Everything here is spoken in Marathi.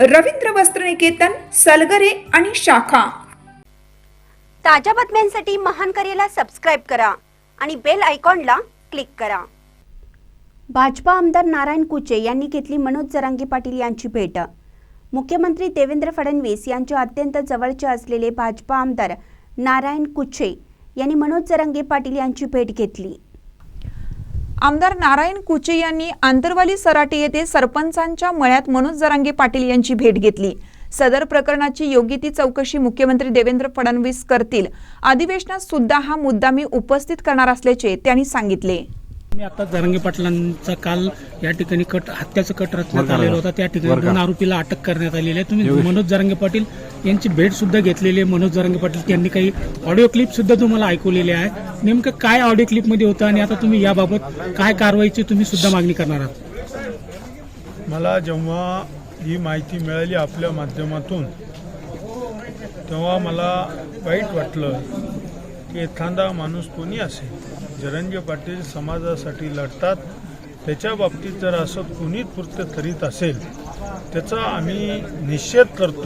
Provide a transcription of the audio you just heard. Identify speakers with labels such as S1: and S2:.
S1: रवींद्र वस्त्रनिकेतन सलगरे आणि शाखा.
S2: ताज्या बातम्यांसाठी महान करेला सबस्क्राईब करा आणि बेल आयकॉनला क्लिक करा. भाजपा आमदार नारायण कुचे यांनी घेतली मनोज जरांगे पाटील यांची भेट. मुख्यमंत्री देवेंद्र फडणवीस यांचे अत्यंत जवळचे असलेले भाजपा आमदार नारायण कुचे यांनी मनोज जरांगे पाटील यांची भेट घेतली.
S1: आमदार नारायण कुचे यांनी आंतरवाली सराटी येथे सरपंचांच्या मळ्यात मनोज जरांगे पाटील यांची भेट घेतली. सदर प्रकरणाची योग्य ती चौकशी मुख्यमंत्री देवेंद्र फडणवीस करतील. अधिवेशनात सुद्धा हा मुद्दा मी उपस्थित करणार असल्याचे त्यांनी सांगितले.
S3: मी आता जरंगे पाटलांचा काल या ठिकाणी कट हत्याचा कट रचण्यात आलेला होता. त्या ठिकाणी दोन आरोपीला अटक करण्यात आलेली आहे. तुम्ही मनोज जरांगे पाटील यांची भेट सुद्धा घेतलेली आहे. मनोज जरांगे पाटील यांनी काही ऑडिओ क्लिप सुद्धा तुम्हाला ऐकवलेले आहे. नेमकं काय ऑडिओ क्लिपमध्ये होतं आणि आता तुम्ही याबाबत काय कारवाईची तुम्ही सुद्धा मागणी करणार आहात?
S4: मला जेव्हा ही माहिती मिळाली आपल्या माध्यमातून तेव्हा मला वाईट वाटलं. की एखादा माणूस कोणी असेल जरंगे पाटील समाजासाठी लढतात त्याच्या बाबतीत जर असं कुणी कृत्य करीत असेल त्याचा आम्ही निषेध करतो.